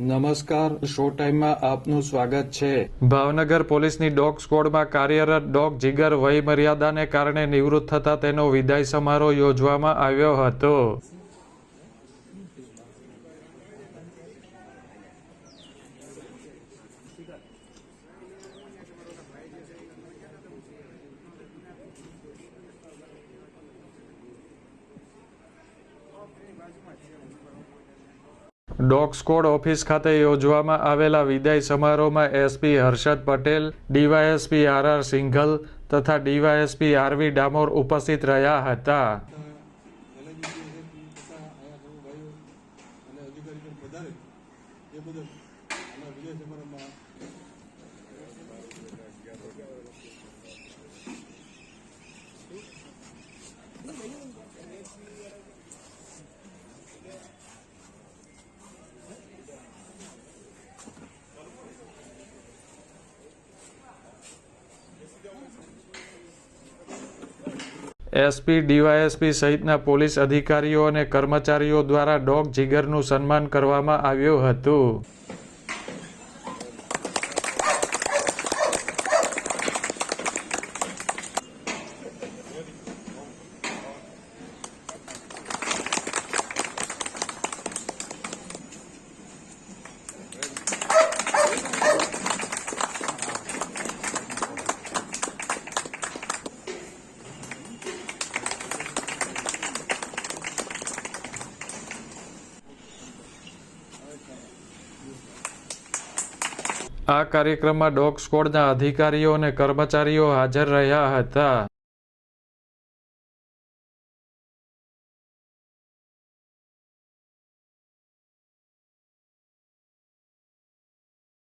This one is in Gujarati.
નમસ્કાર, શો ટાઈમમાં આપનું સ્વાગત છે. ભાવનગર પોલીસની ડોગ સ્ક્વોડમાં કાર્યરત ડોગ જીગર વય મર્યાદાને કારણે નિવૃત્ત થતા તેનો વિદાય સમારોહ યોજવામાં આવ્યો હતો. ડોગ ઓફિસ ખાતે યોજવામાં આવેલા વિદાય સમારોહમાં SP Harshad Patel, DYSP R R Singhal તથા ડીવાયએસપી આરવી ડામોર ઉપસ્થિત રહ્યા હતા. એ બદલ વિજય સમારંભમાં એસપી ડીવાયએસપી સહિતના પોલીસ અધિકારીઓ અને કર્મચારીઓ દ્વારા ડોગ જીગરનું સન્માન કરવામાં આવ્યું હતું. આ કાર્યક્રમમાં ડોગ સ્કોડના અધિકારીઓ અને કર્મચારીઓ હાજર રહ્યા હતા.